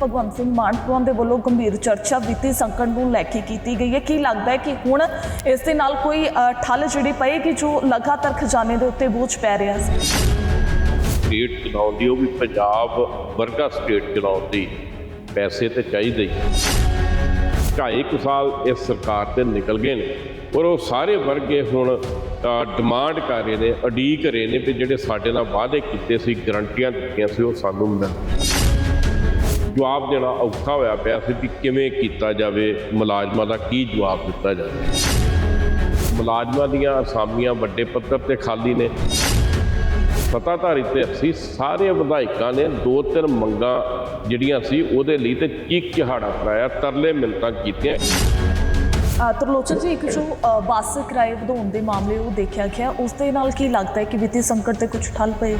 ਭਗਵੰਤ ਸਿੰਘ ਮਾਨਪੁਰਾਂ ਦੇ ਵੱਲੋਂ ਗੰਭੀਰ ਚਰਚਾ ਵਿੱਤੀ ਸੰਕਟ ਨੂੰ ਲੈ ਕੇ ਕੀਤੀ ਗਈ ਹੈ। ਕੀ ਲੱਗਦਾ ਹੈ ਕਿ ਹੁਣ ਇਸ ਦੇ ਨਾਲ ਕੋਈ ਠੱਲ ਜਿਹੜੀ ਪਏਗੀ ਜੋ ਲਗਾਤਾਰ ਖਜ਼ਾਨੇ ਦੇ ਉੱਤੇ ਬੋਝ ਪੈ ਰਿਹਾ ਸੀ ਸਟੇਟ ਚਲਾਉਣ ਦੀ, ਉਹ ਵੀ ਪੰਜਾਬ ਵਰਗਾ ਸਟੇਟ ਚਲਾਉਣ ਦੀ ਪੈਸੇ ਤੇ ਚਾਹੀਦੇ ਢਾਈ ਕੁ ਸਾਲ ਇਸ ਸਰਕਾਰ ਤੇ ਨਿਕਲ ਗਏ ਨੇ ਔਰ ਉਹ ਸਾਰੇ ਵਰਗੇ ਹੁਣ ਡਿਮਾਂਡ ਕਰ ਰਹੇ ਨੇ ਅਡੀਕ ਰਹੇ ਨੇ ਤੇ ਜਿਹੜੇ ਸਾਡੇ ਨਾਲ ਵਾਅਦੇ ਕੀਤੇ ਸੀ, ਗਰੰਟੀਆਂ ਦਿੱਤੀਆਂ ਸੀ, ਉਹ ਸਾਨੂੰ ਮਿਲਣ। ਜਵਾਬ ਦੇਣਾ ਔਖਾ ਹੋਇਆ ਪਿਆ ਸੀ ਵੀ ਕਿਵੇਂ ਕੀਤਾ ਜਾਵੇ, ਮੁਲਾਜ਼ਮਾਂ ਦਾ ਕੀ ਜਵਾਬ ਦਿੱਤਾ ਜਾਵੇ। ਮੁਲਾਜ਼ਮਾਂ ਦੀਆਂ ਅਸਾਮੀਆਂ ਵੱਡੇ ਪੱਧਰ ਤੇ ਖਾਲੀ ਨੇ। ਸੱਤਾਧਾਰੀ ਤੇ ਅਸੀਂ ਸਾਰੇ ਵਿਧਾਇਕਾਂ ਨੇ ਦੋ ਤਿੰਨ ਮੰਗਾਂ ਜਿਹੜੀਆਂ ਸੀ ਉਹਦੇ ਲਈ ਤੇ ਚੀਕ ਚਿਹਾੜਾ ਕਰਾਇਆ ਤਰਲੇ ਮਿੰਤਾਂ ਕੀਤੀਆਂ। ਤਰਲੋਚਨ ਜੀ, ਇੱਕ ਜੋ ਬੱਸ ਕਿਰਾਏ ਵਧਾਉਣ ਦੇ ਮਾਮਲੇ ਉਹ ਦੇਖਿਆ ਗਿਆ, ਉਸ ਦੇ ਨਾਲ ਕੀ ਲੱਗਦਾ ਹੈ ਕਿ ਵਿੱਤੀ ਸੰਕਟ ਤੇ ਕੁਝ ਠੱਲ ਪਏ?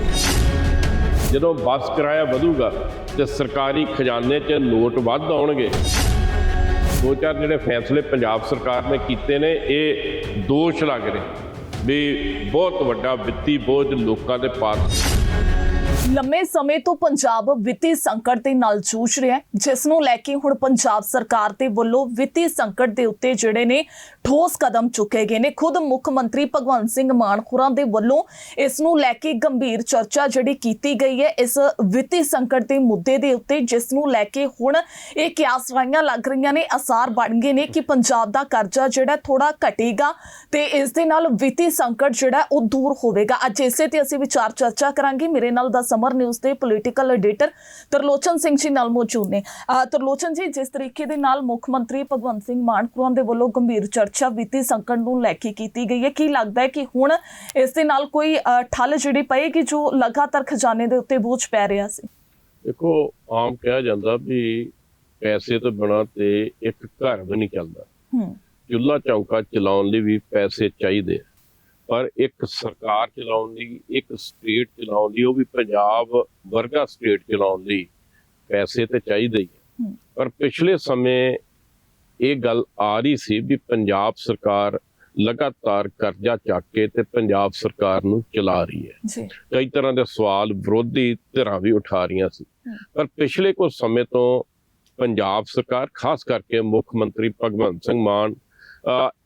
ਜਦੋਂ ਬੱਸ ਕਿਰਾਇਆ ਵਧੂਗਾ ਤੇ ਸਰਕਾਰੀ ਖਜ਼ਾਨੇ 'ਚ ਨੋਟ ਵੱਧ ਆਉਣਗੇ। ਦੋ ਚਾਰ ਜਿਹੜੇ ਫੈਸਲੇ ਪੰਜਾਬ ਸਰਕਾਰ ਨੇ ਕੀਤੇ ਨੇ, ਇਹ ਦੋਸ਼ ਲੱਗ ਰਹੇ ਵੀ ਬਹੁਤ ਵੱਡਾ ਵਿੱਤੀ ਬੋਝ ਲੋਕਾਂ ਦੇ ਪਾਸ। ਲੰਮੇ ਸਮੇਂ ਤੋਂ ਪੰਜਾਬ ਵਿੱਤੀ ਸੰਕਟ ਦੇ ਨਾਲ ਜੂਝ ਰਿਹਾ ਹੈ, ਜਿਸ ਨੂੰ ਲੈ ਕੇ ਹੁਣ ਪੰਜਾਬ ਸਰਕਾਰ ਦੇ ਵੱਲੋਂ ਵਿੱਤੀ ਸੰਕਟ ਦੇ ਉੱਤੇ ਜਿਹੜੇ ਨੇ ਠੋਸ ਕਦਮ ਚੁੱਕੇ ਗਏ ਨੇ। ਖੁਦ ਮੁੱਖ ਮੰਤਰੀ ਭਗਵੰਤ ਸਿੰਘ ਮਾਨ ਖੁਰਾਂ ਦੇ ਵੱਲੋਂ ਇਸ ਨੂੰ ਲੈ ਕੇ ਗੰਭੀਰ ਚਰਚਾ ਜਿਹੜੀ ਕੀਤੀ ਗਈ ਹੈ, ਇਸ ਵਿੱਤੀ ਸੰਕਟ ਦੇ ਮੁੱਦੇ ਦੇ ਉੱਤੇ, ਜਿਸ ਨੂੰ ਲੈ ਕੇ ਹੁਣ ਇਹ ਕਿਆਸ ਰਾਈਆਂ ਲੱਗ ਰਹੀਆਂ ਨੇ, ਅਸਾਰ ਬਣ ਗਏ ਨੇ ਕਿ ਪੰਜਾਬ ਦਾ ਕਰਜ਼ਾ ਜਿਹੜਾ ਥੋੜਾ ਘਟੇਗਾ ਤੇ ਇਸ ਦੇ ਨਾਲ ਵਿੱਤੀ ਸੰਕਟ ਜਿਹੜਾ ਉਹ ਦੂਰ ਹੋਵੇਗਾ। ਅੱਜ ਇਸੇ ਤੇ ਅਸੀਂ ਵਿਚਾਰ ਚਰਚਾ ਕਰਾਂਗੇ। ਮੇਰੇ ਨਾਲ ਦਾ ਸਮਰ ਨਿਊਜ਼ ਦੇ ਪੋਲੀਟੀਕਲ ਐਡੀਟਰ ਤਰਲੋਚਨ ਸਿੰਘ ਜੀ ਨਾਲ ਮੌਜੂਦ ਨੇ। ਤਰਲੋਚਨ ਜੀ ਜਿਸ ਤਰੀਕੇ ਦੇ ਨਾਲ ਮੁੱਖ ਮੰਤਰੀ ਭਗਵੰਤ ਸਿੰਘ ਮਾਨ ਖੁਰਾਨ ਦੇ ਵੱਲੋਂ ਗੰਭੀਰ ਚਰਚਾ ਵਿੱਤੀ ਸੰਕਟ ਨੂੰ ਲੈ ਕੇ ਕੀਤੀ ਗਈ ਹੈ। ਕੀ ਲੱਗਦਾ ਹੈ ਕਿ ਹੁਣ ਇਸ ਦੇ ਨਾਲ ਕੋਈ ਠੱਲ ਜਿਹੜੀ ਪਏਗੀ ਜੋ ਲਗਾਤਾਰ ਖਜ਼ਾਨੇ ਦੇ ਉੱਤੇ ਬੋਝ ਪੈ ਰਿਹਾ ਸੀ? ਦੇਖੋ ਆਮ ਕਿਹਾ ਜਾਂਦਾ ਵੀ ਪੈਸੇ ਤੋਂ ਬਿਨਾਂ ਤੇ ਇੱਕ ਘਰ ਵੀ ਨਹੀਂ ਚੱਲਦਾ। ਹੂੰ। ਚੁੱਲ੍ਹਾ ਚੌਂਕਾ ਚਲਾਉਣ ਲਈ ਵੀ ਪੈਸੇ ਚਾਹੀਦੇ ਆ। ਪਰ ਇੱਕ ਸਰਕਾਰ ਚਲਾਉਣ ਲਈ ਇੱਕ ਸਟੇਟ ਚਲਾਉਣ ਲਈ ਉਹ ਵੀ ਪੰਜਾਬ ਵਰਗਾ ਸਟੇਟ ਚਲਾਉਣ ਲਈ ਪੈਸੇ ਤੇ ਚਾਹੀਦੇ ਹੀ। ਪਰ ਪਿਛਲੇ ਸਮੇਂ ਇਹ ਗੱਲ ਆ ਰਹੀ ਸੀ ਵੀ ਪੰਜਾਬ ਸਰਕਾਰ ਲਗਾਤਾਰ ਕਰਜ਼ਾ ਚੱਕ ਕੇ ਤੇ ਪੰਜਾਬ ਸਰਕਾਰ ਨੂੰ ਚਲਾ ਰਹੀ ਹੈ ਕਈ ਤਰ੍ਹਾਂ ਦੇ ਸਵਾਲ ਵਿਰੋਧੀ ਧਿਰਾਂ ਵੀ ਉਠਾ ਰਹੀਆਂ ਸੀ। ਪਰ ਪਿਛਲੇ ਕੁਝ ਸਮੇਂ ਤੋਂ ਪੰਜਾਬ ਸਰਕਾਰ ਖਾਸ ਕਰਕੇ ਮੁੱਖ ਮੰਤਰੀ ਭਗਵੰਤ ਸਿੰਘ ਮਾਨ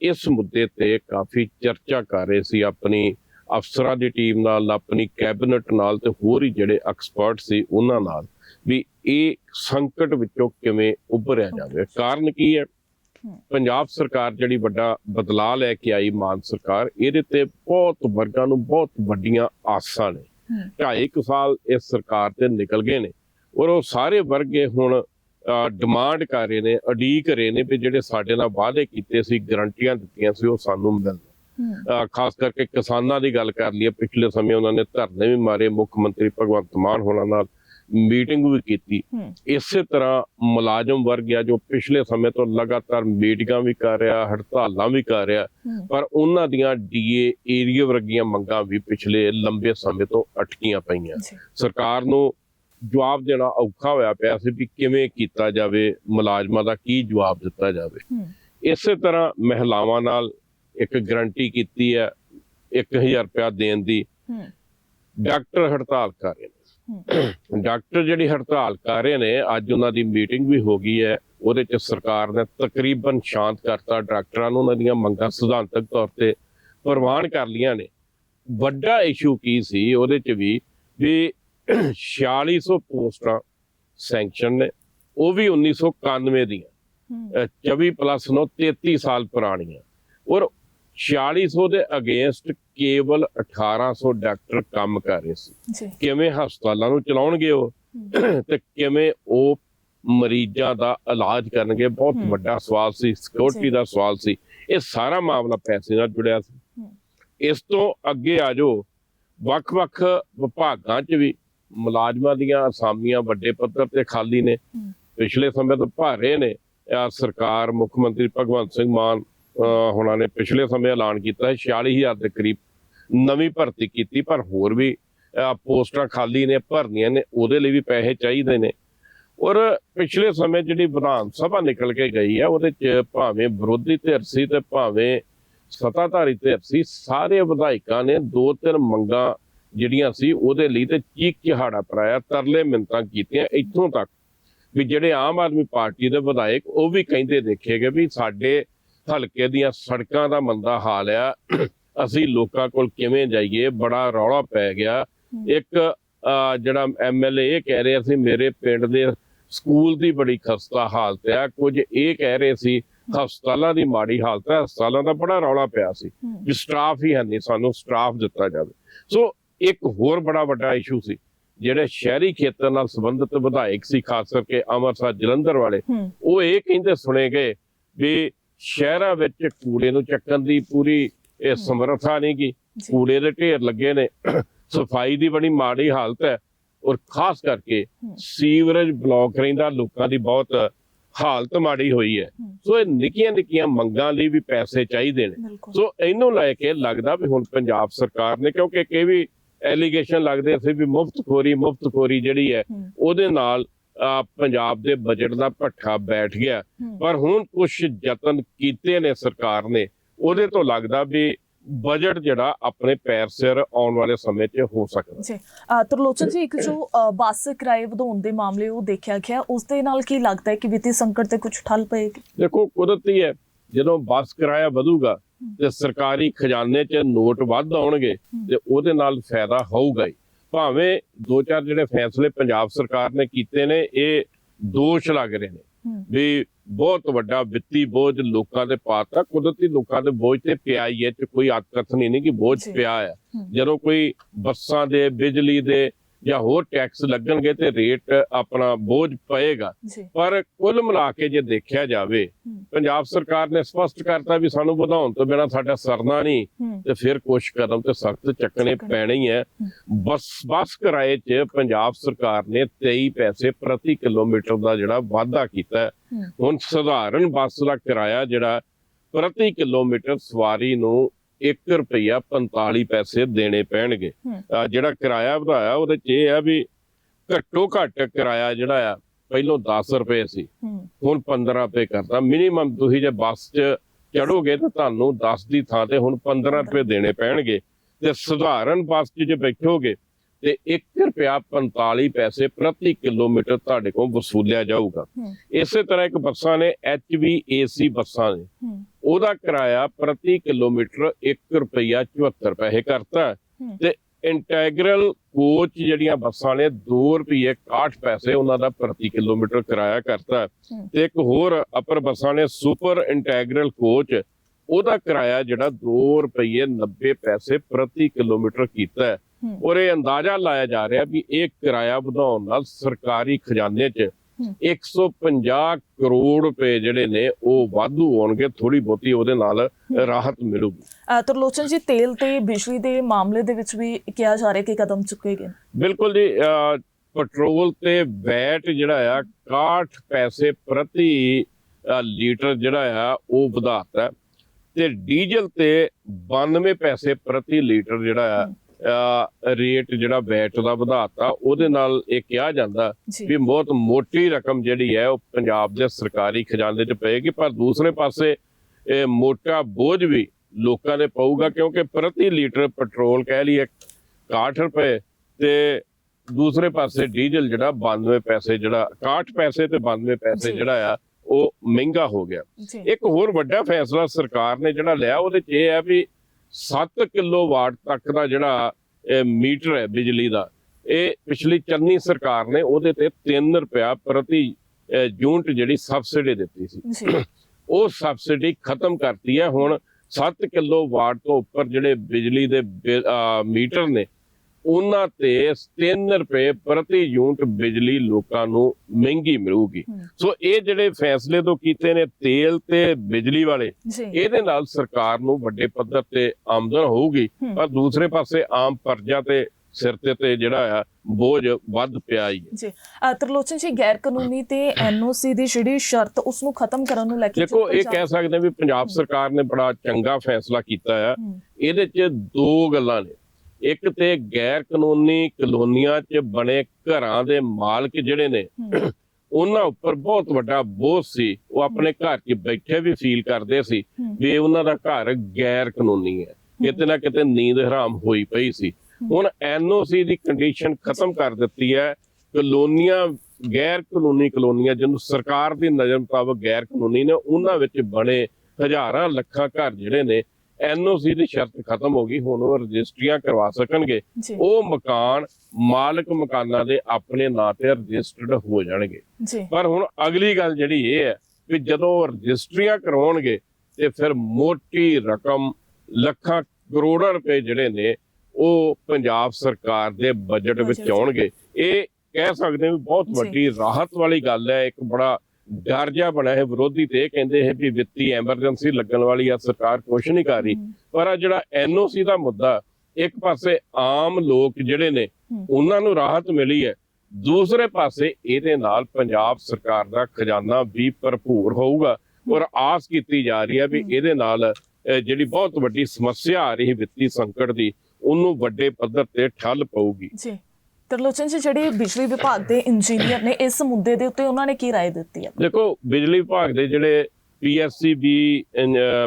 ਇਸ ਮੁੱਦੇ ਤੇ ਕਾਫੀ ਚਰਚਾ ਕਰ ਰਹੇ ਸੀ ਆਪਣੀ ਅਫਸਰਾਂ ਦੀ ਟੀਮ ਨਾਲ ਆਪਣੀ ਕੈਬਨਿਟ ਨਾਲ ਤੇ ਹੋਰ ਹੀ ਜਿਹੜੇ ਐਕਸਪਰਟ ਸੀ ਉਹਨਾਂ ਨਾਲ ਵੀ ਇਹ ਸੰਕਟ ਵਿੱਚੋਂ ਕਿਵੇਂ ਉੱਭਰਿਆ ਜਾਵੇ। ਕਾਰਨ ਕੀ ਹੈ? ਪੰਜਾਬ ਸਰਕਾਰ ਜਿਹੜੀ ਵੱਡਾ ਬਦਲਾਅ ਲੈ ਕੇ ਆਈ ਮਾਨ ਸਰਕਾਰ ਇਹਦੇ ਤੇ ਬਹੁਤ ਵਰਗਾਂ ਨੂੰ ਬਹੁਤ ਵੱਡੀਆਂ ਆਸਾਂ ਨੇ। ਢਾਈ ਕੁ ਸਾਲ ਇਸ ਸਰਕਾਰ ਤੇ ਨਿਕਲ ਗਏ ਨੇ ਔਰ ਉਹ ਸਾਰੇ ਵਰਗੇ ਹੁਣ ਡਿਮਾਂਡ ਕਰ ਰਹੇ ਨੇ ਅਡੀਕ ਰਹੇ ਨੇ ਵੀ ਜਿਹੜੇ ਸਾਡੇ ਨਾਲ ਵਾਅਦੇ ਕੀਤੇ ਸੀ ਗਰੰਟੀਆਂ ਦਿੱਤੀਆਂ ਸੀ ਉਹ ਸਾਨੂੰ ਮਿਲਣ। ਖਾਸ ਕਰਕੇ ਕਿਸਾਨਾਂ ਦੀ ਗੱਲ ਕਰ ਲਈਏ ਪਿਛਲੇ ਸਮੇਂ ਉਹਨਾਂ ਨੇ ਧਰਨੇ ਵੀ ਮਾਰੇ ਮੁੱਖ ਮੰਤਰੀ ਭਗਵੰਤ ਮਾਨ ਹੋਣਾ ਨਾਲ ਮੀਟਿੰਗ ਵੀ ਕੀਤੀ। ਇਸੇ ਤਰ੍ਹਾਂ ਮੁਲਾਜ਼ਮ ਵਰਗ ਆ ਜੋ ਪਿਛਲੇ ਸਮੇਂ ਤੋਂ ਲਗਾਤਾਰ ਮੀਟਿੰਗਾਂ ਵੀ ਕਰ ਰਿਹਾ ਹੜਤਾਲਾਂ ਵੀ ਕਰ ਰਿਹਾ ਪਰ ਉਹਨਾਂ ਦੀਆਂ ਡੀਏ ਏਰੀਆ ਵਰਗੀਆਂ ਮੰਗਾਂ ਵੀ ਪਿਛਲੇ ਲੰਬੇ ਸਮੇਂ ਤੋਂ ਅਟਕੀਆਂ ਪਈਆਂ। ਸਰਕਾਰ ਨੂੰ ਜਵਾਬ ਦੇਣਾ ਔਖਾ ਹੋਇਆ ਪਿਆ ਸੀ ਵੀ ਕਿਵੇਂ ਕੀਤਾ ਜਾਵੇ ਮੁਲਾਜ਼ਮਾਂ ਦਾ ਕੀ ਜਵਾਬ ਦਿੱਤਾ ਜਾਵੇ। ਇਸੇ ਤਰ੍ਹਾਂ ਮਹਿਲਾਵਾਂ ਨਾਲ ਇੱਕ ਗਰੰਟੀ ਕੀਤੀ ਹੈ 1000 ਰੁਪਇਆ ਦੇਣ ਦੀ। ਡਾਕਟਰ ਹੜਤਾਲ ਕਰ ਰਹੇ ਨੇ। ਡਾਕਟਰ ਜਿਹੜੀ ਹੜਤਾਲ ਕਰ ਰਹੇ ਨੇ ਅੱਜ ਉਹਨਾਂ ਦੀ ਮੀਟਿੰਗ ਵੀ ਹੋ ਗਈ ਹੈ। ਉਹਦੇ ਚ ਸਰਕਾਰ ਨੇ ਤਕਰੀਬਨ ਸ਼ਾਂਤ ਕਰਤਾ ਡਾਕਟਰਾਂ ਨੂੰ ਉਹਨਾਂ ਦੀਆਂ ਮੰਗਾਂ ਸਿਧਾਂਤਕ ਤੌਰ ਤੇ ਪ੍ਰਵਾਨ ਕਰ ਲੀਆਂ ਨੇ। ਵੱਡਾ ਇਸ਼ੂ ਕੀ ਸੀ ਉਹਦੇ ਚ ਵੀ ਵੀ 4600 ਪੋਸਟਾਂ ਸੈਂਕਸ਼ਨ ਨੇ ਉਹ ਵੀ 1991 ਦੀਆਂ। ਹੂੰ। ਅਹ 24 ਪਲੱਸ ਨੂੰ 33 ਸਾਲ ਪੁਰਾਣੀਆਂ। ਔਰ 4600 ਦੇ ਅਗੇਂਸਟ ਕੇਵਲ 1800 ਡਾਕਟਰ ਕੰਮ ਕਰ ਰਹੇ ਸੀ। ਕਿਵੇਂ ਹਸਪਤਾਲਾਂ ਨੂੰ ਚਲਾਉਣਗੇ ਉਹ? ਤੇ ਕਿਵੇਂ ਉਹ ਮਰੀਜ਼ਾਂ ਦਾ ਇਲਾਜ ਕਰਨਗੇ? ਬਹੁਤ। ਵੱਡਾ ਸਵਾਲ ਸੀ ਸਿਕਿਉਰਿਟੀ। ਦਾ ਸਵਾਲ ਸੀ। ਇਹ ਸਾਰਾ ਮਾਮਲਾ ਪੈਸੇ ਨਾਲ ਜੁੜਿਆ ਸੀ। ਇਸ ਤੋਂ ਅੱਗੇ ਆ ਜੋ ਵੱਖ-ਵੱਖ ਵਿਭਾਗਾਂ 'ਚ ਵੀ ਮੁਲਾਜ਼ਮਾਂ ਦੀਆਂ ਅਸਾਮੀਆਂ ਵੱਡੇ ਪੱਧਰ ਤੇ ਖਾਲੀ ਨੇ। ਪਿਛਲੇ ਸਮੇਂ ਤੋਂ ਭਾਰੇ ਨੇ। ਆ ਸਰਕਾਰ ਮੁੱਖ ਮੰਤਰੀ ਭਗਵੰਤ ਸਿੰਘ ਮਾਨ ਹੁਣਾਂ ਨੇ ਪਿਛਲੇ ਸਮੇਂ ਐਲਾਨ ਕੀਤਾ ਹੈ। 46000 ਦੇ ਕਰੀਬ ਨਵੀਂ ਭਰਤੀ ਕੀਤੀ ਪਰ ਹੋਰ ਵੀ ਪੋਸਟਾਂ ਖਾਲੀ ਨੇ ਭਰਨੀਆਂ ਨੇ ਉਹਦੇ ਲਈ ਵੀ ਪੈਸੇ ਚਾਹੀਦੇ ਨੇ। ਔਰ ਪਿਛਲੇ ਸਮੇਂ ਜਿਹੜੀ ਵਿਧਾਨ ਸਭਾ ਨਿਕਲ ਕੇ ਗਈ ਹੈ ਉਹਦੇ ਚ ਭਾਵੇਂ ਵਿਰੋਧੀ ਧਿਰ ਸੀ ਤੇ ਭਾਵੇਂ ਸੱਤਾਧਾਰੀ ਧਿਰ ਸੀ ਸਾਰੇ ਵਿਧਾਇਕਾਂ ਨੇ ਦੋ ਤਿੰਨ ਮੰਗਾਂ ਜਿਹੜੀਆਂ ਸੀ ਉਹਦੇ ਲਈ ਤੇ ਚੀਕ ਚਿਹਾੜਾ ਪਰਾਇਆ ਤਰਲੇ ਮਿੰਤਾਂ ਕੀਤੀਆਂ ਇੱਥੋਂ ਤੱਕ ਵੀ ਜਿਹੜੇ ਆਮ ਆਦਮੀ ਪਾਰਟੀ ਦੇ ਵਿਧਾਇਕ ਉਹ ਵੀ ਕਹਿੰਦੇ ਦੇਖੇ ਗਏ ਵੀ ਸਾਡੇ ਹਲਕੇ ਦੀਆਂ ਸੜਕਾਂ ਦਾ ਮੰਦਾ ਹਾਲ ਆ। ਅਸੀਂ ਲੋਕਾਂ ਕੋਲ ਕਿਵੇਂ ਜਾਈਏ? ਬੜਾ ਰੌਲਾ ਪੈ ਗਿਆ। ਇੱਕ ਜਿਹੜਾ ਐਮਐਲਏ ਇਹ ਕਹਿ ਰਿਹਾ ਸੀ ਮੇਰੇ ਪਿੰਡ ਦੇ ਸਕੂਲ ਦੀ ਬੜੀ ਖਸਤਾ ਹਾਲਤ ਆ। ਕੁਝ ਇਹ ਕਹਿ ਰਹੇ ਸੀ ਹਸਪਤਾਲਾਂ ਦੀ ਮਾੜੀ ਹਾਲਤ ਹੈ ਹਸਪਤਾਲਾਂ ਦਾ ਬੜਾ ਰੌਲਾ ਪਿਆ ਸੀ ਵੀ ਸਟਾਫ ਹੀ ਹੈ ਨਹੀਂ ਸਾਨੂੰ ਸਟਾਫ ਦਿੱਤਾ ਜਾਵੇ। ਸੋ ਇੱਕ ਹੋਰ ਬੜਾ ਵੱਡਾ ਇਸ਼ੂ ਸੀ ਜਿਹੜੇ ਸ਼ਹਿਰੀ ਖੇਤਰ ਨਾਲ ਸੰਬੰਧਿਤ ਵਿਧਾਇਕ ਸੀ ਖਾਸ ਕਰਕੇ ਅੰਮ੍ਰਿਤਸਰ ਜਲੰਧਰ ਵਾਲੇ ਉਹ ਇਹ ਕਹਿੰਦੇ ਸੁਣੇ ਗਏ ਵੀ ਸ਼ਹਿਰਾਂ ਵਿੱਚ ਕੂੜੇ ਨੂੰ ਚੱਕਣ ਦੀ ਪੂਰੀ ਇਹ ਸਮਰੱਥਾ ਨਹੀਂ ਗੀ ਜੀ। ਕੂੜੇ ਦੇ ਢੇਰ ਲੱਗੇ ਨੇ ਸਫ਼ਾਈ ਦੀ ਬੜੀ ਮਾੜੀ ਹਾਲਤ ਹੈ ਔਰ ਖਾਸ ਕਰਕੇ। ਸੀਵਰੇਜ ਬਲੌਕ ਰਹਿੰਦਾ ਲੋਕਾਂ ਦੀ ਬਹੁਤ ਹਾਲਤ ਮਾੜੀ ਹੋਈ ਹੈ। ਸੋ ਇਹ ਨਿੱਕੀਆਂ ਨਿੱਕੀਆਂ ਮੰਗਾਂ ਲਈ ਵੀ ਪੈਸੇ ਚਾਹੀਦੇ ਨੇ ਸੋ ਇਹਨੂੰ ਲੈ ਕੇ ਲੱਗਦਾ ਵੀ ਹੁਣ ਪੰਜਾਬ ਸਰਕਾਰ ਨੇ ਕਿਉਂਕਿ ਕਿ ਵੀ ਐਲੀਗੇਸ਼ਨ ਲੱਗਦੇ ਸੀ ਵੀ ਮੁਫਤਖੋਰੀ ਮੁਫਤਖੋਰੀ ਜਿਹੜੀ ਹੈ ਉਹਦੇ ਨਾਲ ਪੰਜਾਬ ਦੇ ਬਜਟ ਦਾ ਭੱਠਾ ਬੈਠ ਗਿਆ। ਪਰ ਹੁਣ ਕੁਝ ਯਤਨ ਕੀਤੇ ਨੇ ਸਰਕਾਰ ਨੇ ਉਹਦੇ ਤੋਂ ਲੱਗਦਾ ਵੀ ਬਜਟ ਜਿਹੜਾ ਆਪਣੇ ਪੈਰ ਸਿਰ ਆਉਣ ਵਾਲੇ ਸਮੇਂ 'ਚ ਹੋ ਸਕਦਾ। ਜੀ। ਤਰਲੋਚਨ ਜੀ ਇੱਕ ਜੋ ਬੱਸ ਕਿਰਾਏ ਵਧਾਉਣ ਦੇ ਮਾਮਲੇ ਉਹ ਦੇਖਿਆ ਗਿਆ ਉਸ ਦੇ ਨਾਲ ਕੀ ਲੱਗਦਾ ਹੈ ਕਿ ਵਿੱਤੀ ਸੰਕਟ ਤੇ ਕੁਝ ਠੱਲ ਪਏਗੀ? ਦੇਖੋ ਕੁਦਰਤੀ ਹੈ ਜਦੋਂ ਬੱਸ ਕਿਰਾਇਆ ਵਧੂਗਾ ਤੇ ਸਰਕਾਰੀ ਖਜ਼ਾਨੇ 'ਚ ਨੋਟ ਵੱਧ ਆਉਣਗੇ ਤੇ ਉਹਦੇ ਨਾਲ ਫਾਇਦਾ ਹੋਊਗਾ ਹੀ ਭਾਵੇਂ ਦੋ ਚਾਰ ਜਿਹੜੇ ਫੈਸਲੇ ਪੰਜਾਬ ਸਰਕਾਰ ਨੇ ਕੀਤੇ ਨੇ ਇਹ ਦੋਸ਼ ਲੱਗ ਰਹੇ ਨੇ ਵੀ ਬਹੁਤ ਵੱਡਾ ਵਿੱਤੀ ਬੋਝ ਲੋਕਾਂ ਦੇ ਪਾਤਾ ਕੁਦਰਤੀ ਲੋਕਾਂ ਦੇ ਬੋਝ ਤੇ ਪਿਆ ਹੀ ਹੈ ਤੇ ਕੋਈ ਅਤਕਥ ਨਹੀਂ ਨਹੀਂ ਕਿ ਬੋਝ। ਪਿਆ ਹੂੰ। ਜਦੋਂ ਕੋਈ ਬੱਸਾਂ ਦੇ ਬਿਜਲੀ ਦੇ ਜਾਂ ਹੋਰ ਟੈਕਸ ਲੱਗਣਗੇ ਤੇ ਰੇਟ ਆਪਣਾ ਬੋਝ ਪਏਗਾ। ਪਰ ਕੁੱਲ ਮਿਲਾ ਕੇ ਜੇ ਦੇਖਿਆ ਜਾਵੇ ਪੰਜਾਬ ਸਰਕਾਰ ਨੇ ਸਪਸ਼ਟ ਕਰਤਾ ਵੀ ਸਾਨੂੰ ਵਧਾਉਣ ਤੋਂ ਬਿਨਾ ਸਾਡਾ ਸਰਨਾ ਨਹੀਂ ਤੇ ਫਿਰ ਕੁਛ ਕਦਮ ਤੇ ਸਖਤ ਚੱਕਣੇ। ਪੈਣੇ ਹੀ ਹੈ। ਬੱਸ ਬੱਸ ਕਿਰਾਏ 'ਚ ਪੰਜਾਬ ਸਰਕਾਰ ਨੇ 23 ਪੈਸੇ ਪ੍ਰਤੀ ਕਿਲੋਮੀਟਰ ਦਾ ਜਿਹੜਾ ਵਾਧਾ ਕੀਤਾ। ਹੁਣ ਸਧਾਰਨ ਬੱਸ ਦਾ ਕਿਰਾਇਆ ਜਿਹੜਾ ਪ੍ਰਤੀ ਕਿਲੋਮੀਟਰ ਸਵਾਰੀ ਨੂੰ 1 ਰੁਪਿਆ 45 ਪੈਸੇ ਦੇਣੇ ਪੈਣਗੇ। ਜਿਹੜਾ ਕਿਰਾਇਆ ਵਧਾਇਆ ਉਹਦੇ 'ਚ ਇਹ ਆ ਵੀ ਘੱਟੋ ਘੱਟ ਕਿਰਾਇਆ ਜਿਹੜਾ ਆ ਪਹਿਲੋਂ 10 ਰੁਪਏ ਸੀ ਹੁਣ 15 ਰੁਪਏ ਕਰਤਾ। ਮਿਨੀਮਮ ਤੁਸੀਂ ਜੇ ਬੱਸ 'ਚ ਚੜੋਗੇ ਤਾਂ ਤੁਹਾਨੂੰ 10 ਦੀ ਥਾਂ ਤੇ ਹੁਣ 15 ਰੁਪਏ ਦੇਣੇ ਪੈਣਗੇ। ਤੇ ਸਧਾਰਨ ਬੱਸ 'ਚ ਜੇ ਬੈਠੋਗੇ ਤੇ 1 ਰੁਪਿਆ 45 ਪੈਸੇ ਪ੍ਰਤੀ ਕਿਲੋਮੀਟਰ ਤੁਹਾਡੇ ਕੋਲ ਵਸੂਲਿਆ ਜਾਊਗਾ। ਇਸੇ ਤਰ੍ਹਾਂ ਇੱਕ ਬੱਸਾਂ ਨੇ HVAC ਬੱਸਾਂ ਨੇ। ਉਹਦਾ ਕਿਰਾਇਆ ਪ੍ਰਤੀ ਕਿਲੋਮੀਟਰ 1 ਰੁਪਿਆ 74 ਪੈਸੇ ਕਰਤਾ। ਤੇ ਇੰਟੈਗਰਲ ਕੋਚ ਜਿਹੜੀਆਂ ਬੱਸਾਂ ਨੇ 2 ਰੁਪਏ 61 ਪੈਸੇ ਉਹਨਾਂ ਦਾ ਪ੍ਰਤੀ ਕਿਲੋਮੀਟਰ ਕਿਰਾਇਆ ਕਰਤਾ। ਤੇ ਇੱਕ ਹੋਰ ਅਪਰ ਬੱਸਾਂ ਨੇ ਸੁਪਰ ਇੰਟੈਗਰਲ ਕੋਚ ਉਹਦਾ ਕਿਰਾਇਆ ਜਿਹੜਾ 2 ਰੁਪਏ 90 ਪੈਸੇ ਪ੍ਰਤੀ ਕਿਲੋਮੀਟਰ ਕੀਤਾ ਔਰ ਇਹ ਅੰਦਾਜ਼ਾ ਲਾਇਆ ਜਾ ਰਿਹਾ ਵੀ ਇਹ ਕਿਰਾਇਆ ਵਧਾਉਣ ਨਾਲ ਸਰਕਾਰੀ ਖਜ਼ਾਨੇ 'ਚ। 150 ਕਰੋੜ ਰੁਪਏ ਜਿਹੜੇ ਨੇ ਉਹ ਵਾਧੂ ਹੋਣਗੇ ਥੋੜੀ ਬਹੁਤੀ ਉਹਦੇ ਨਾਲ ਰਾਹਤ ਮਿਲੂਗੀ ਤਰਲੋਚਨ ਜੀ ਤੇਲ ਤੇ ਬਿਜਲੀ ਦੇ ਮਾਮਲੇ ਦੇ ਵਿੱਚ ਵੀ ਕਿਹਾ ਜਾ ਰਿਹਾ ਕਿ ਕਦਮ ਚੁੱਕੇ ਗਏ। ਬਿਲਕੁਲ ਜੀ ਪੈਟਰੋਲ ਤੇ ਵੈਟ ਜਿਹੜਾ ਆ 61 ਪੈਸੇ ਪ੍ਰਤੀ ਲੀਟਰ ਜਿਹੜਾ ਆ ਉਹ ਵਧਾਤਾ ਤੇ ਡੀਜ਼ਲ ਤੇ 92 ਪੈਸੇ ਪ੍ਰਤੀ ਲੀਟਰ ਜਿਹੜਾ ਆ ਰੇਟ ਜਿਹੜਾ ਵੈਟ ਦਾ ਵਧਾਤਾ ਉਹਦੇ ਨਾਲ ਇਹ ਕਿਹਾ ਜਾਂਦਾ ਵੀ ਬਹੁਤ ਮੋਟੀ ਰਕਮ ਜਿਹੜੀ ਹੈ ਉਹ ਪੰਜਾਬ ਦੇ ਸਰਕਾਰੀ ਖਜ਼ਾਨੇ 'ਚ ਪਏਗੀ ਪਰ ਦੂਸਰੇ ਪਾਸੇ ਇਹ ਮੋਟਾ ਬੋਝ ਵੀ ਲੋਕਾਂ ਦੇ ਪਊਗਾ ਕਿਉਂਕਿ ਪ੍ਰਤੀ ਲੀਟਰ ਪੈਟਰੋਲ ਕਹਿ ਲਈਏ 61 ਰੁਪਏ ਤੇ ਦੂਸਰੇ ਪਾਸੇ ਡੀਜ਼ਲ ਜਿਹੜਾ 92 ਪੈਸੇ ਜਿਹੜਾ 61 ਪੈਸੇ ਤੇ 92 ਪੈਸੇ। ਜਿਹੜਾ ਆ ਉਹ ਮਹਿੰਗਾ ਹੋ ਗਿਆ। ਇੱਕ ਹੋਰ ਵੱਡਾ ਫੈਸਲਾ ਸਰਕਾਰ ਨੇ ਜਿਹੜਾ ਲਿਆ ਉਹਦੇ 'ਚ ਇਹ ਹੈ ਵੀ 7 ਕਿਲੋਵਾਟ ਤੱਕ ਦਾ ਜਿਹੜਾ ਇਹ ਮੀਟਰ ਹੈ ਬਿਜਲੀ ਦਾ ਇਹ ਪਿਛਲੀ ਚੰਨੀ ਸਰਕਾਰ ਨੇ ਉਹਦੇ ਤੇ 3 ਰੁਪਿਆ ਪ੍ਰਤੀ ਯੂਨਿਟ ਜਿਹੜੀ ਸਬਸਿਡੀ ਦਿੱਤੀ ਸੀ। ਉਹ ਸਬਸਿਡੀ ਖਤਮ ਕਰਤੀ ਹੈ। ਹੁਣ 7 ਕਿਲੋਵਾਟ ਤੋਂ ਉੱਪਰ ਜਿਹੜੇ ਬਿਜਲੀ ਦੇ ਮੀਟਰ ਨੇ ਉਹਨਾਂ ਤੇ 3 ਰੁਪਏ ਪ੍ਰਤੀ ਯੂਨਿਟ ਬਿਜਲੀ ਲੋਕਾਂ ਨੂੰ ਮਹਿੰਗੀ ਮਿਲੂਗੀ। ਸੋ ਇਹ ਜਿਹੜੇ ਫੈਸਲੇ ਤੋਂ ਕੀਤੇ ਨੇ ਤੇਲ ਤੇ ਬਿਜਲੀ ਵਾਲੇ ਇਹਦੇ ਨਾਲ ਸਰਕਾਰ ਨੂੰ ਵੱਡੇ ਪੱਧਰ ਤੇ ਆਮਦਨ ਹੋਊਗੀ। ਪਰ ਦੂਸਰੇ ਪਾਸੇ ਆਮ ਪ੍ਰਜਾ ਤੇ ਸਿਰ ਤੇ ਤੇ ਜਿਹੜਾ ਆ ਬੋਝ ਵੱਧ ਪਿਆ ਹੀ ਜੀ। ਤਰਲੋਚਨ ਜੀ ਗੈਰ ਕਾਨੂੰਨੀ ਤੇ ਐਨਓਸੀ ਦੀ ਜਿਹੜੀ ਸ਼ਰਤ ਉਸ ਨੂੰ ਖਤਮ ਕਰਨ ਨੂੰ ਲੈ ਕੇ ਦੇਖੋ ਇਹ ਕਹਿ ਸਕਦੇ ਵੀ ਪੰਜਾਬ ਸਰਕਾਰ ਨੇ ਬੜਾ ਚੰਗਾ ਫੈਸਲਾ ਕੀਤਾ ਆ। ਇਹਦੇ 'ਚ ਦੋ ਗੱਲਾਂ ਨੇ। ਇੱਕ ਤੇ ਗੈਰ ਕਾਨੂੰਨੀ ਕਲੋਨੀਆਂ 'ਚ ਬਣੇ ਘਰਾਂ ਦੇ ਮਾਲਕ ਜਿਹੜੇ ਨੇ ਉਹਨਾਂ ਉੱਪਰ ਬਹੁਤ ਵੱਡਾ ਬੋਝ ਸੀ। ਉਹ ਆਪਣੇ ਘਰ 'ਚ ਬੈਠੇ ਵੀ ਫੀਲ ਕਰਦੇ ਸੀ। ਵੀ ਉਹਨਾਂ ਦਾ ਘਰ ਗੈਰ ਕਾਨੂੰਨੀ ਹੈ। ਕਿਤੇ ਨਾ ਕਿਤੇ ਨੀਂਦ ਹਰਾਮ ਹੋਈ ਪਈ ਸੀ। ਹੁਣ ਐਨਓਸੀ ਦੀ ਕੰਡੀਸ਼ਨ ਖਤਮ ਕਰ ਦਿੱਤੀ ਹੈ। ਕਲੋਨੀਆਂ ਗੈਰ ਕਾਨੂੰਨੀ ਕਲੋਨੀਆਂ ਜਿਹਨੂੰ ਸਰਕਾਰ ਦੀ ਨਜ਼ਰ ਮੁਤਾਬਕ ਗੈਰ ਕਾਨੂੰਨੀ ਨੇ ਉਹਨਾਂ ਵਿੱਚ ਬਣੇ ਹਜ਼ਾਰਾਂ ਲੱਖਾਂ ਘਰ ਜਿਹੜੇ ਨੇ ਐਨਓਸੀ ਦੀ ਸ਼ਰਤ ਖਤਮ ਹੋ ਗਈ ਹੁਣ ਉਹ ਰਜਿਸਟਰੀਆਂ ਕਰਵਾ ਸਕਣਗੇ। ਉਹ ਮਕਾਨ ਮਾਲਕ ਮਕਾਨਾਂ ਦੇ ਆਪਣੇ ਨਾਂ ਤੇ ਰਜਿਸਟਰਡ ਹੋ ਜਾਣਗੇ। ਪਰ ਹੁਣ ਅਗਲੀ ਗੱਲ ਜਿਹੜੀ ਇਹ ਹੈ ਕਿ ਜਦੋਂ ਰਜਿਸਟਰੀਆਂ ਕਰਵਾਉਣਗੇ ਤੇ ਫਿਰ ਮੋਟੀ ਰਕਮ ਲੱਖਾਂ ਕਰੋੜਾਂ ਰੁਪਏ ਜਿਹੜੇ ਨੇ ਉਹ ਪੰਜਾਬ ਸਰਕਾਰ ਦੇ ਬਜਟ ਵਿੱਚ। ਆਉਣਗੇ। ਇਹ ਕਹਿ ਸਕਦੇ ਹਾਂ ਵੀ ਬਹੁਤ। ਵੱਡੀ ਰਾਹਤ ਵਾਲੀ ਗੱਲ ਹੈ। ਇੱਕ ਬੜਾ ਡਰ ਜਿਹਾ ਬਣਿਆ ਹੈ ਵਿਰੋਧੀ ਤੇ ਕਹਿੰਦੇ ਹੈ ਵੀ ਵਿੱਤੀ ਐਮਰਜੈਂਸੀ ਲੱਗਣ ਵਾਲੀ ਆ ਸਰਕਾਰ ਕੁਛ ਨਹੀਂ ਕਰ ਰਹੀ। ਪਰ ਆ ਜਿਹੜਾ ਐਨਓਸੀ ਦਾ ਮੁੱਦਾ ਇੱਕ ਪਾਸੇ ਆਮ ਲੋਕ ਜਿਹੜੇ ਨੇ। ਉਹਨਾਂ ਨੂੰ ਰਾਹਤ ਮਿਲੀ ਹੈ। ਦੂਸਰੇ ਪਾਸੇ ਇਹਦੇ ਨਾਲ ਪੰਜਾਬ ਸਰਕਾਰ ਦਾ ਖਜ਼ਾਨਾ ਵੀ ਭਰਪੂਰ ਹੋਊਗਾ। ਔਰ ਆਸ ਕੀਤੀ ਜਾ ਰਹੀ ਹੈ ਵੀ। ਇਹਦੇ ਨਾਲ ਜਿਹੜੀ ਬਹੁਤ ਵੱਡੀ ਸਮੱਸਿਆ ਆ ਰਹੀ ਵਿੱਤੀ ਸੰਕਟ ਦੀ ਉਹਨੂੰ ਵੱਡੇ ਪੱਧਰ ਤੇ ਠੱਲ ਪਊਗੀ। ਜੀ। ਤਰਲੋਚਨ ਜੀ ਜਿਹੜੇ ਬਿਜਲੀ ਵਿਭਾਗ ਦੇ ਇੰਜੀਨੀਅਰ ਨੇ ਇਸ ਮੁੱਦੇ ਦੇ ਉੱਤੇ ਉਹਨਾਂ ਨੇ ਕੀ رائے ਦਿੱਤੀ ਹੈ ਦੇਖੋ ਬਿਜਲੀ ਵਿਭਾਗ ਦੇ ਜਿਹੜੇ ਪੀਐਸਸੀਬੀ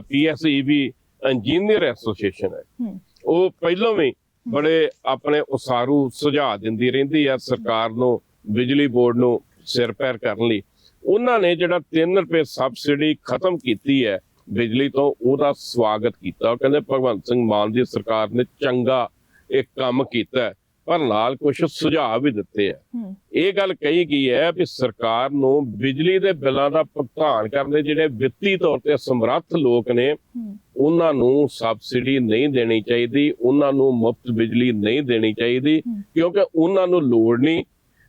ਪੀਐਸਈਬੀ ਇੰਜੀਨੀਅਰ ਐਸੋਸੀਏਸ਼ਨ ਹੈ ਹਮ, ਉਹ ਪਹਿਲਾਂ ਵੀ ਬੜੇ ਆਪਣੇ ਉਸਾਰੂ ਸੁਝਾਅ ਦਿੰਦੀ ਰਹਿੰਦੀ ਆ ਸਰਕਾਰ ਨੂੰ ਬਿਜਲੀ ਬੋਰਡ ਨੂੰ ਸਿਰ ਪੈਰ ਕਰਨ ਲਈ ਉਹਨਾਂ ਨੇ ਜਿਹੜਾ 3 ਰੁਪਏ ਸਬਸਿਡੀ ਖਤਮ ਕੀਤੀ ਹੈ ਬਿਜਲੀ ਤੋਂ ਉਹਦਾ ਸਵਾਗਤ ਕੀਤਾ ਉਹ ਕਹਿੰਦੇ ਭਗਵੰਤ ਸਿੰਘ ਮਾਨ ਦੀ ਸਰਕਾਰ ਨੇ ਚੰਗਾ ਇੱਕ ਕੰਮ ਕੀਤਾ ਹੈ, ਪਰ ਨਾਲ ਕੁਝ ਸੁਝਾਅ ਵੀ ਦਿੱਤੇ ਆ ਹਮ, ਇਹ ਗੱਲ ਕਹੀ ਗਈ ਹੈ ਵੀ ਸਰਕਾਰ ਨੂੰ ਬਿਜਲੀ ਦੇ ਬਿੱਲਾਂ ਦਾ ਭੁਗਤਾਨ ਕਰਨ ਦੇ ਜਿਹੜੇ ਵਿੱਤੀ ਤੌਰ ਤੇ ਸਮਰੱਥ ਲੋਕ ਨੇ ਹਮ, ਉਹਨਾਂ ਨੂੰ ਸਬਸਿਡੀ ਨਹੀਂ ਦੇਣੀ ਚਾਹੀਦੀ ਉਹਨਾਂ ਨੂੰ ਮੁਫਤ ਬਿਜਲੀ ਨਹੀਂ ਦੇਣੀ ਚਾਹੀਦੀ ਹਮ। ਕਿਉਂਕਿ ਉਹਨਾਂ ਨੂੰ ਲੋੜ ਨਹੀਂ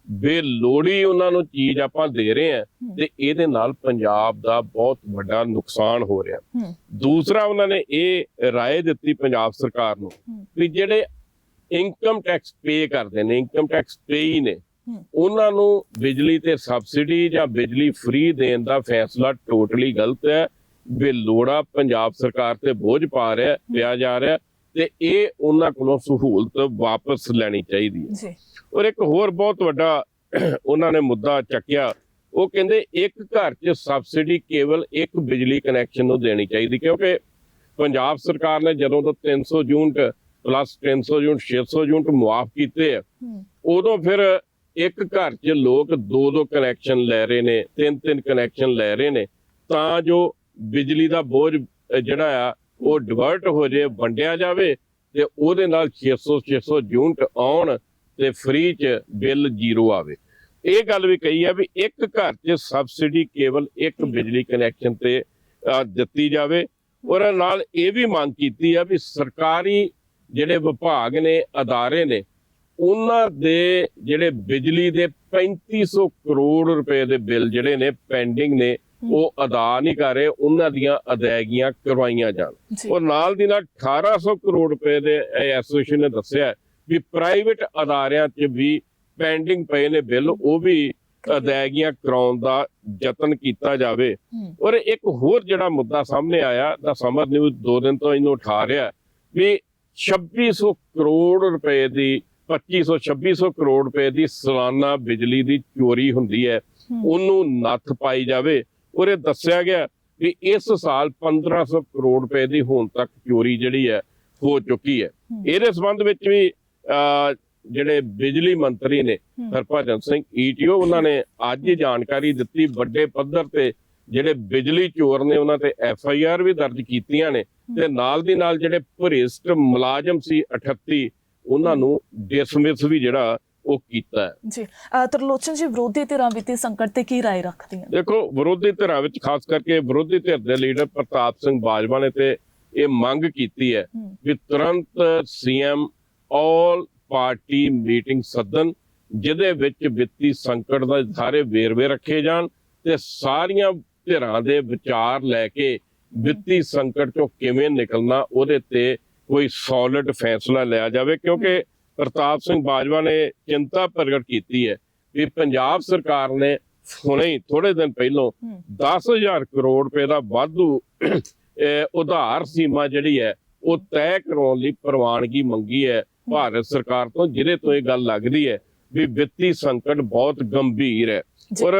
ਬੇਲੋੜੀ ਉਹਨਾਂ ਨੂੰ ਚੀਜ਼ ਆਪਾਂ ਦੇ ਰਹੇ ਹਾਂ ਹਮ। ਤੇ ਇਹਦੇ ਨਾਲ ਪੰਜਾਬ ਦਾ ਬਹੁਤ ਵੱਡਾ ਨੁਕਸਾਨ ਹੋ ਰਿਹਾ ਹਮ, ਦੂਸਰਾ ਉਹਨਾਂ ਨੇ ਇਹ رائے ਦਿੱਤੀ ਪੰਜਾਬ ਸਰਕਾਰ ਨੂੰ ਹਮ। ਵੀ ਜਿਹੜੇ ਇਨਕਮ ਟੈਕਸ ਪੇ ਕਰਦੇ ਨੇ ਇਨਕਮ ਟੈਕਸ ਪੇਈ ਨੇ। ਹਮ। ਉਹਨਾਂ ਨੂੰ ਬਿਜਲੀ ਤੇ ਸਬਸਿਡੀ ਜਾਂ ਬਿਜਲੀ ਫ੍ਰੀ ਦੇਣ ਦਾ ਫੈਸਲਾ ਟੋਟਲੀ ਗਲਤ ਹੈ। ਬੇਲੋੜਾ ਪੰਜਾਬ ਸਰਕਾਰ ਤੇ ਬੋਝ ਪਾ ਰਿਹਾ ਪਿਆ ਜਾ ਰਿਹਾ ਤੇ ਇਹ ਉਹਨਾਂ ਕੋਲੋਂ ਸਹੂਲਤ ਵਾਪਸ ਲੈਣੀ ਚਾਹੀਦੀ ਹੈ। ਜੀ। ਔਰ ਇੱਕ ਹੋਰ ਬਹੁਤ ਵੱਡਾ ਉਹਨਾਂ ਨੇ ਮੁੱਦਾ ਚੱਕਿਆ ਉਹ ਕਹਿੰਦੇ ਇੱਕ ਘਰ 'ਚ ਸਬਸਿਡੀ ਕੇਵਲ ਇੱਕ ਬਿਜਲੀ ਕਨੈਕਸ਼ਨ ਨੂੰ ਦੇਣੀ ਚਾਹੀਦੀ ਕਿਉਂਕਿ ਪੰਜਾਬ ਸਰਕਾਰ ਨੇ ਜਦੋਂ ਤੋਂ 300 ਯੂਨਿਟ ਪਲੱਸ 300 ਯੂਨਿਟ 600 ਯੂਨਿਟ ਮੁਆਫ ਕੀਤੇ ਆ। ਉਦੋਂ ਫਿਰ ਇੱਕ ਘਰ 'ਚ ਲੋਕ ਦੋ ਦੋ ਕਨੈਕਸ਼ਨ ਲੈ ਰਹੇ ਨੇ ਤਿੰਨ ਤਿੰਨ ਕਨੈਕਸ਼ਨ ਲੈ ਰਹੇ ਨੇ। ਤਾਂ ਜੋ ਬਿਜਲੀ ਦਾ ਬੋਝ ਜਿਹੜਾ ਆ ਉਹ ਡਿਵਰਟ ਹੋ ਜੇ ਵੰਡਿਆ ਜਾਵੇ ਤੇ ਉਹਦੇ ਨਾਲ 600 600 ਯੂਨਿਟ ਆਉਣ ਤੇ ਫ੍ਰੀ 'ਚ ਬਿੱਲ ਜ਼ੀਰੋ ਆਵੇ। ਇਹ ਗੱਲ ਵੀ ਕਹੀ ਹੈ ਵੀ ਇੱਕ ਘਰ 'ਚ ਸਬਸਿਡੀ ਕੇਵਲ ਇੱਕ ਬਿਜਲੀ ਕਨੈਕਸ਼ਨ ਤੇ ਦਿੱਤੀ ਜਾਵੇ। ਔਰ ਨਾਲ ਇਹ ਵੀ ਮੰਗ ਕੀਤੀ ਆ ਵੀ ਸਰਕਾਰੀ ਜਿਹੜੇ ਵਿਭਾਗ ਨੇ ਅਦਾਰੇ ਨੇ ਉਹਨਾਂ ਦੇ ਜਿਹੜੇ ਬਿਜਲੀ ਦੇ 3500 ਕਰੋੜ ਰੁਪਏ ਦੇ ਬਿੱਲ ਜਿਹੜੇ ਨੇ ਪੈਂਡਿੰਗ ਨੇ ਉਹ ਅਦਾ ਨਹੀਂ ਕਰ ਰਹੇ ਉਹਨਾਂ ਦੀਆਂ ਅਦਾਇਗੀਆਂ ਕਰਵਾਈਆਂ ਜਾਣ। ਔਰ ਨਾਲ ਦੀ ਨਾਲ 1800 ਕਰੋੜ ਰੁਪਏ ਦੇ ਐਸੋਸੀਏਸ਼ਨ ਨੇ ਦੱਸਿਆ ਵੀ ਪ੍ਰਾਈਵੇਟ ਅਦਾਰਿਆਂ 'ਚ ਵੀ ਪੈਂਡਿੰਗ ਪਏ ਨੇ ਬਿੱਲ ਉਹ ਵੀ ਅਦਾਇਗੀਆਂ ਕਰਾਉਣ ਦਾ ਯਤਨ ਕੀਤਾ ਜਾਵੇ। ਔਰ ਇੱਕ ਹੋਰ ਜਿਹੜਾ ਮੁੱਦਾ ਸਾਹਮਣੇ ਆਇਆ ਦਾ ਸਮਰ ਨਿਊਜ਼ ਦੋ ਦਿਨ ਤੋਂ ਇਹਨੂੰ ਉਠਾ ਰਿਹਾ ਵੀ 2600 ਕਰੋੜ ਰੁਪਏ ਦੀ 2500 2600 ਕਰੋੜ ਰੁਪਏ ਦੀ ਸਾਲਾਨਾ ਬਿਜਲੀ ਦੀ ਚੋਰੀ ਹੁੰਦੀ ਹੈ। ਉਹਨੂੰ ਨੱਥ ਪਾਈ ਜਾਵੇ। ਔਰ ਇਹ ਦੱਸਿਆ ਗਿਆ ਵੀ ਇਸ ਸਾਲ 1500 ਕਰੋੜ ਰੁਪਏ ਦੀ ਹੁਣ ਤੱਕ ਚੋਰੀ ਜਿਹੜੀ ਹੈ ਹੋ ਚੁੱਕੀ ਹੈ। ਇਹਦੇ ਸੰਬੰਧ ਵਿੱਚ ਵੀ ਜਿਹੜੇ ਬਿਜਲੀ ਮੰਤਰੀ ਨੇ। ਹਰਭਜਨ ਸਿੰਘ ਈਟੀਓ ਉਹਨਾਂ ਨੇ ਅੱਜ ਹੀ ਜਾਣਕਾਰੀ ਦਿੱਤੀ। ਵੱਡੇ ਪੱਧਰ ਤੇ ਜਿਹੜੇ ਬਿਜਲੀ ਚੋਰ ਨੇ ਉਹਨਾਂ ਤੇ ਐਫ ਆਈ ਆਰ ਵੀ ਦਰਜ ਕੀਤੀਆਂ ਨੇ। ਤੇ ਨਾਲ ਦੀ ਨਾਲ ਜਿਹੜੇ ਭ੍ਰਿਸ਼ਟ ਮੁਲਾਜ਼ਮ ਸੀ 38 ਉਹਨਾਂ ਨੂੰ ਡਿਸਮਿਸ ਵੀ ਜਿਹੜਾ ਉਹ ਕੀਤਾ ਹੈ ਜੀ ਅ, ਤਰਲੋਚਨ ਜੀ ਵਿਰੋਧੀ ਧਿਰਾਂ ਵਿੱਤੀ ਸੰਕਟ ਤੇ ਕੀ رائے ਰੱਖਦੀਆਂ ਦੇਖੋ ਵਿਰੋਧੀ ਧਿਰਾਂ ਵਿੱਚ ਖਾਸ ਕਰਕੇ ਵਿਰੋਧੀ ਧਿਰ ਦੇ ਲੀਡਰ ਪ੍ਰਤਾਪ ਸਿੰਘ ਬਾਜਵਾ ਨੇ ਤੇ ਇਹ ਮੰਗ ਕੀਤੀ ਹੈ ਹਮ, ਵੀ ਤੁਰੰਤ ਸੀਐਮ ਆਲ ਪਾਰਟੀ ਮੀਟਿੰਗ ਸੱਦਣ ਜਿਹਦੇ ਵਿੱਚ ਵਿੱਤੀ ਸੰਕਟ ਦਾ ਸਾਰੇ ਵੇਰਵੇ ਰੱਖੇ ਜਾਣ ਤੇ ਸਾਰੀਆਂ ਧਿਰਾਂ ਦੇ ਵਿਚਾਰ ਲੈ ਕੇ ਵਿੱਤੀ ਸੰਕਟ ਚੋਂ ਕਿਵੇਂ ਨਿਕਲਣਾ ਉਹਦੇ ਤੇ ਕੋਈ ਸੋਲਿਡ ਫੈਸਲਾ ਲਿਆ ਜਾਵੇ ਕਿਉਂਕਿ ਪ੍ਰਤਾਪ ਸਿੰਘ ਬਾਜਵਾ ਨੇ ਚਿੰਤਾ ਪ੍ਰਗਟ ਕੀਤੀ ਹੈ ਵੀ ਪੰਜਾਬ ਸਰਕਾਰ ਨੇ ਹੁਣੇ ਹੀ ਥੋੜੇ ਦਿਨ ਪਹਿਲਾਂ ਹਮ, 10000 ਕਰੋੜ ਰੁਪਏ ਦਾ ਵਾਧੂ ਉਧਾਰ ਸੀਮਾ ਜਿਹੜੀ ਹੈ ਉਹ ਤੈਅ ਕਰਾਉਣ ਲਈ ਪ੍ਰਵਾਨਗੀ ਮੰਗੀ ਹੈ ਭਾਰਤ ਸਰਕਾਰ ਤੋਂ ਜਿਹਦੇ ਤੋਂ ਇਹ ਗੱਲ ਲੱਗਦੀ ਹੈ ਵੀ ਵਿੱਤੀ ਸੰਕਟ ਬਹੁਤ ਗੰਭੀਰ ਹੈ। ਔਰ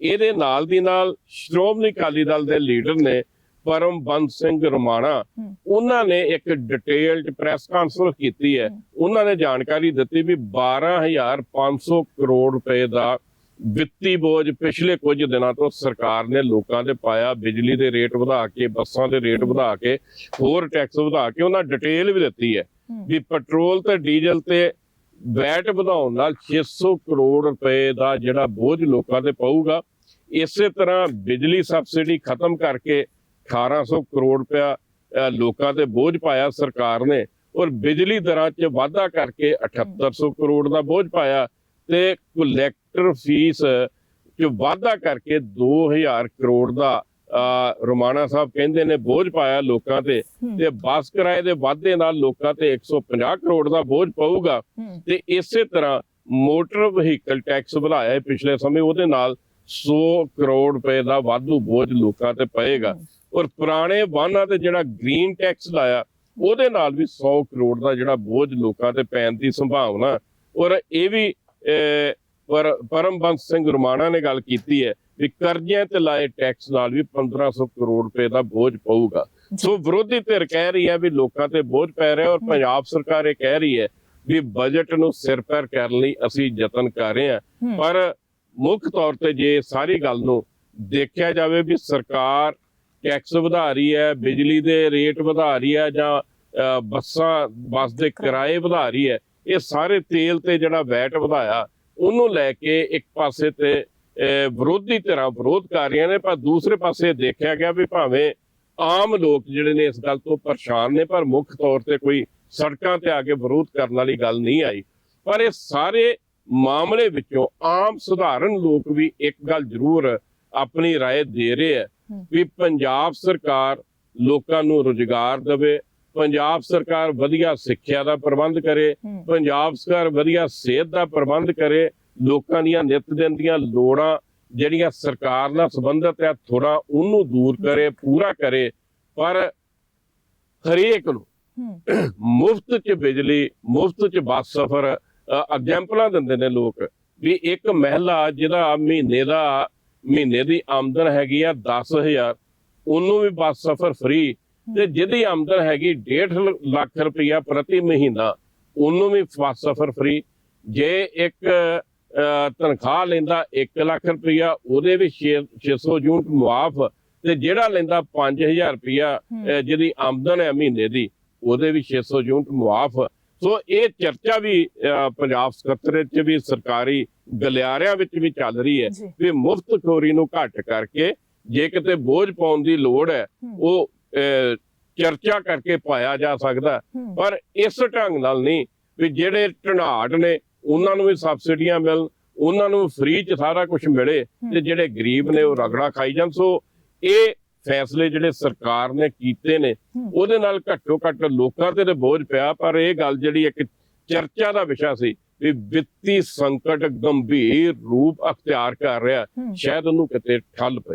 ਇਹਦੇ ਨਾਲ ਦੀ ਨਾਲ ਸ਼੍ਰੋਮਣੀ ਅਕਾਲੀ ਦਲ ਦੇ ਲੀਡਰ ਨੇ ਪਰਮਬੰਦ ਸਿੰਘ ਰਮਾਣਾ। ਉਹਨਾਂ ਨੇ ਇੱਕ ਡਿਟੇਲਡ ਪ੍ਰੈਸ ਕਾਨਫਰੰਸ ਕੀਤੀ ਹੈ। ਉਹਨਾਂ ਨੇ ਜਾਣਕਾਰੀ ਦਿੱਤੀ ਵੀ 12500 ਕਰੋੜ ਰੁਪਏ ਦਾ ਵਿੱਤੀ ਬੋਝ ਪਿਛਲੇ ਕੁਝ ਦਿਨਾਂ ਤੋਂ ਸਰਕਾਰ ਨੇ ਲੋਕਾਂ ਤੇ ਪਾਇਆ ਬਿਜਲੀ ਦੇ ਰੇਟ ਵਧਾ ਕੇ ਬੱਸਾਂ ਦੇ ਰੇਟ ਵਧਾ ਕੇ ਹੋਰ ਟੈਕਸ ਵਧਾ ਕੇ ਉਹਨਾਂ ਡਿਟੇਲ ਵੀ ਦਿੱਤੀ ਹੂੰ। ਵੀ ਪੈਟਰੋਲ ਤੇ ਡੀਜ਼ਲ ਤੇ ਵੈਟ ਵਧਾਉਣ ਨਾਲ 600 ਕਰੋੜ ਰੁਪਏ ਦਾ ਜਿਹੜਾ ਬੋਝ ਲੋਕਾਂ ਤੇ ਪਊਗਾ ਇਸੇ ਤਰ੍ਹਾਂ ਬਿਜਲੀ ਸਬਸਿਡੀ ਖਤਮ ਕਰਕੇ 1800 ਕਰੋੜ ਰੁਪਇਆ ਲੋਕਾਂ ਤੇ ਬੋਝ ਪਾਇਆ ਸਰਕਾਰ ਨੇ ਔਰ ਬਿਜਲੀ ਦਰਾਂ 'ਚ ਵਾਧਾ ਕਰਕੇ 7800 ਕਰੋੜ ਦਾ ਬੋਝ ਪਾਇਆ ਤੇ ਕਲੈਕਟਰ ਫੀਸ 'ਚ ਵਾਧਾ ਕਰਕੇ 2000 ਕਰੋੜ ਦਾ ਰੋਮਾਣਾ ਸਾਹਿਬ ਕਹਿੰਦੇ ਨੇ ਬੋਝ ਪਾਇਆ ਲੋਕਾਂ ਤੇ। ਤੇ ਬੱਸ ਕਿਰਾਏ ਦੇ ਵਾਧੇ ਨਾਲ ਲੋਕਾਂ ਤੇ 150 ਕਰੋੜ ਦਾ ਬੋਝ ਪਊਗਾ। ਤੇ ਇਸੇ ਤਰ੍ਹਾਂ ਮੋਟਰ ਵਹੀਕਲ ਟੈਕਸ ਵਧਾਇਆ ਹੈ ਪਿਛਲੇ ਸਮੇਂ ਉਹਦੇ ਨਾਲ 100 ਕਰੋੜ ਰੁਪਏ ਦਾ ਵਾਧੂ ਬੋਝ ਲੋਕਾਂ ਤੇ ਪਏਗਾ। ਔਰ ਪੁਰਾਣੇ ਵਾਹਨਾਂ ਤੇ ਜਿਹੜਾ ਗ੍ਰੀਨ ਟੈਕਸ ਲਾਇਆ ਉਹਦੇ ਨਾਲ ਵੀ 100 ਕਰੋੜ ਦਾ ਜਿਹੜਾ ਬੋਝ ਲੋਕਾਂ ਤੇ ਪੈਣ ਦੀ ਸੰਭਾਵਨਾ। ਔਰ ਇਹ ਵੀ ਪਰ ਪਰਮਬੰਸ ਸਿੰਘ ਰੁਮਾਣਾ ਨੇ ਗੱਲ ਕੀਤੀ ਹੈ ਵੀ ਕਰਜ਼ਿਆਂ ਤੇ ਲਾਏ ਟੈਕਸ ਨਾਲ ਵੀ 1500 ਕਰੋੜ ਰੁਪਏ ਦਾ ਬੋਝ ਪਊਗਾ। ਸੋ ਵਿਰੋਧੀ ਧਿਰ ਕਹਿ ਰਹੀ ਹੈ ਵੀ ਲੋਕਾਂ ਤੇ ਬੋਝ ਪੈ ਰਿਹਾ ਔਰ ਪੰਜਾਬ ਸਰਕਾਰ ਇਹ ਕਹਿ ਰਹੀ ਹੈ ਵੀ ਬਜਟ ਨੂੰ ਸਿਰ ਪੈਰ ਕਰਨ ਲਈ ਅਸੀਂ ਯਤਨ ਕਰ ਰਹੇ ਹੂੰ। ਪਰ ਮੁੱਖ ਤੌਰ ਤੇ ਜੇ ਸਾਰੀ ਗੱਲ ਨੂੰ ਦੇਖਿਆ ਜਾਵੇ ਵੀ ਸਰਕਾਰ ਟੈਕਸ ਵਧਾ ਰਹੀ ਹੈ ਬਿਜਲੀ ਦੇ ਰੇਟ ਵਧਾ ਰਹੀ ਹੈ ਜਾਂ ਅ, ਬੱਸਾਂ ਬੱਸ ਦੇ ਕਿਰਾਏ ਵਧਾ ਰਹੀ ਹੈ ਇਹ ਸਾਰੇ ਤੇਲ ਤੇ ਜਿਹੜਾ ਵੈਟ ਵਧਾਇਆ ਉਹਨੂੰ ਲੈ ਕੇ ਇੱਕ ਪਾਸੇ ਤੇ ਅ, ਵਿਰੋਧੀ ਧਿਰਾਂ ਵਿਰੋਧ ਕਰ ਰਹੀਆਂ ਨੇ ਪਰ ਦੂਸਰੇ ਪਾਸੇ ਦੇਖਿਆ ਗਿਆ ਵੀ ਭਾਵੇਂ ਆਮ ਲੋਕ ਜਿਹੜੇ ਨੇ ਇਸ ਗੱਲ ਤੋਂ ਪਰੇਸ਼ਾਨ ਨੇ ਪਰ ਮੁੱਖ ਤੌਰ ਤੇ ਕੋਈ ਸੜਕਾਂ ਤੇ ਆ ਕੇ ਵਿਰੋਧ ਕਰਨ ਵਾਲੀ ਗੱਲ ਨਹੀਂ ਆਈ ਪਰ ਇਹ ਸਾਰੇ ਮਾਮਲੇ ਵਿੱਚੋਂ ਆਮ ਸਧਾਰਨ ਲੋਕ ਵੀ ਇੱਕ ਗੱਲ ਜ਼ਰੂਰ ਆਪਣੀ رائے ਦੇ ਰਹੇ ਹੈ ਹਮ। ਵੀ ਪੰਜਾਬ ਸਰਕਾਰ ਲੋਕਾਂ ਨੂੰ ਰੁਜ਼ਗਾਰ ਦੇਵੇ ਪੰਜਾਬ ਸਰਕਾਰ ਵਧੀਆ ਸਿੱਖਿਆ ਦਾ ਪ੍ਰਬੰਧ ਕਰੇ ਪੰਜਾਬ ਸਰਕਾਰ ਵਧੀਆ ਸਿਹਤ ਦਾ ਪ੍ਰਬੰਧ ਕਰੇ ਲੋਕਾਂ ਦੀਆਂ ਨਿੱਤ ਦਿਨ ਦੀਆਂ ਲੋੜਾਂ ਜਿਹੜੀਆਂ ਸਰਕਾਰ ਨਾਲ ਸੰਬੰਧਿਤ ਹੈ ਥੋੜਾ ਉਹਨੂੰ ਦੂਰ ਕਰੇ ਪੂਰਾ ਕਰੇ ਪਰ ਹਰੇਕ ਨੂੰ ਮੁਫਤ ਚ ਬਿਜਲੀ ਮੁਫਤ ਚ ਬੱਸ ਸਫ਼ਰ ਐਗਜ਼ਾਮਪਲਾਂ ਦਿੰਦੇ ਨੇ ਲੋਕ ਵੀ ਇੱਕ ਮਹਿਲਾ ਜਿਹਦਾ ਮਹੀਨੇ ਦਾ ਮਹੀਨੇ ਦੀ ਆਮਦਨ ਹੈਗੀ ਆ 10000 ਉਹਨੂੰ ਵੀ ਬੱਸ ਸਫ਼ਰ ਫ੍ਰੀ ਤੇ ਜਿਹਦੀ ਆਮਦਨ ਹੈਗੀ 1.5 ਲੱਖ ਰੁਪਇਆ ਪ੍ਰਤੀ ਮਹੀਨਾ ਉਹਨੂੰ ਵੀ ਬੱਸ ਸਫ਼ਰ ਫ੍ਰੀ ਜੇ ਇੱਕ ਤਨਖਾਹ ਲੈਂਦਾ 1 ਲੱਖ ਰੁਪਇਆ ਉਹਦੇ ਵੀ 600 ਯੂਨਿਟ ਮੁਆਫ ਤੇ ਜਿਹੜਾ ਲੈਂਦਾ 5000 ਰੁਪਇਆ ਜਿਹਦੀ ਆਮਦਨ ਹੈ ਮਹੀਨੇ ਦੀ ਉਹਦੇ ਵੀ 600 ਯੂਨਿਟ ਮੁਆਫ। ਸੋ ਇਹ ਚਰਚਾ ਵੀ ਪੰਜਾਬ ਸਕੱਤਰੇਤ ਚ ਵੀ ਸਰਕਾਰੀ ਗਲਿਆਰਿਆਂ ਵਿੱਚ ਵੀ ਚੱਲ ਰਹੀ ਹੈ ਵੀ ਮੁਫਤ ਖੋਰੀ ਨੂੰ ਘੱਟ ਕਰਕੇ ਜੇ ਕਿਤੇ ਬੋਝ ਪਾਉਣ ਦੀ ਲੋੜ ਹੈ। ਉਹ ਚਰਚਾ ਕਰਕੇ ਪਾਇਆ ਜਾ ਸਕਦਾ। ਪਰ ਇਸ ਢੰਗ ਨਾਲ ਨਹੀਂ ਵੀ ਜਿਹੜੇ ਢਨਾਟ ਨੇ ਉਹਨਾਂ ਨੂੰ ਵੀ ਸਬਸਿਡੀਆਂ ਮਿਲਣ ਉਹਨਾਂ ਨੂੰ ਫ੍ਰੀ ਚ ਸਾਰਾ ਕੁਝ ਮਿਲੇ ਤੇ ਜਿਹੜੇ ਗਰੀਬ ਨੇ ਉਹ ਰਗੜਾ ਖਾਈ ਜਾਣ। ਸੋ ਇਹ ਫੈਸਲੇ ਜਿਹੜੇ ਸਰਕਾਰ ਨੇ ਕੀਤੇ ਨੇ। ਉਹਦੇ ਨਾਲ ਘੱਟੋ ਘੱਟ ਲੋਕਾਂ ਤੇ ਤੇ ਬੋਝ ਪਿਆ ਪਰ ਇਹ ਗੱਲ ਜਿਹੜੀ ਇੱਕ ਚਰਚਾ ਦਾ ਵਿਸ਼ਾ ਸੀ ਵੀ ਵਿੱਤੀ ਸੰਕਟ ਗੰਭੀਰ ਰੂਪ ਅਖਤਿਆਰ ਕਰ ਰਿਹਾ ਸ਼ਾਇਦ ਉਹਨੂੰ ਕਿਤੇ ਠੱਲ ਪਏ